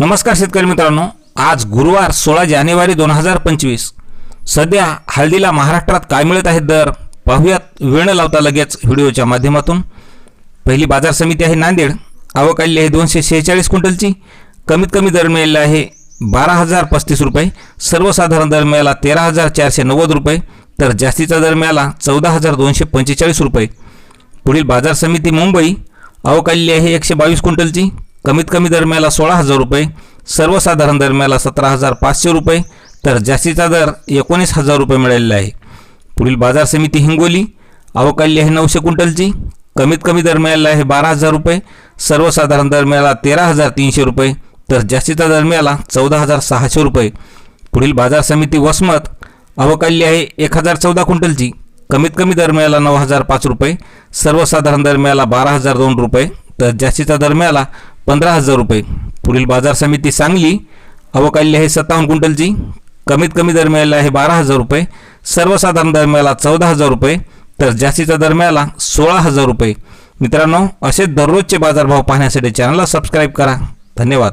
नमस्कार शेतकरी मित्रांनो. आज गुरुवार सोळा जानेवारी दोन हजार पंचवीस. सध्या हळदीला महाराष्ट्रात काय मिळत आहेत दर? पाहूयात. वेळ न लावता लगेच व्हिडिओच्या माध्यमातून. पहिली बाजार समिती आहे नांदेड. आवक आलेली आहे दोनशे शेहेचाळीस क्विंटलची. कमीत कमी दर मिळालेला आहे बारा हजार पस्तीस रुपये. सर्वसाधारण दर मिळाला तेरा हजार चारशे नव्वद रुपये. तर जास्तीचा दर मिळाला चौदा हजार दोनशे पंचेचाळीस रुपये. पुढील बाजार समिती मुंबई. आवक आलेली आहे एकशे बावीस क्विंटलची. कमीत कमी दरम्याला सोळा हजार रुपये सर्वसाधारण दरम्याला सतरा हजार पाचशे रुपये तर जास्तीचा दर एकोणीस हजार रुपये मिळालेला आहे. पुढील बाजार समिती हिंगोली अवकाली आहे नऊशे क्विंटलची कमीत कमी दरम्याला आहे बारा हजार रुपये सर्वसाधारण दरम्याला तेरा हजार तीनशे रुपये तर जास्तीचा दरम्याला चौदा हजार सहाशे रुपये. पुढील बाजार समिती वसमत अवकाली आहे एक हजार चौदा क्विंटलची कमीत कमी दरम्याला नऊ हजार पाच रुपये सर्वसाधारण दरम्याला बारा हजार दोन रुपये तर जास्तीचा दरम्याला पंधरा हजार रुपये. पुढील बाजार समिती सांगली आवक आहे सत्तावन्न क्विंटलची. कमीत कमी दर मिळाला आहे बारा हजार रुपये. सर्वसाधारण दर मिळाला चौदा हजार रुपये. तर जास्तीचा दर मिळाला सोळा हजार रुपये. मित्रांनो असे दररोजचे बाजारभाव पाहण्यासाठी चॅनलला सबस्क्राईब करा. धन्यवाद.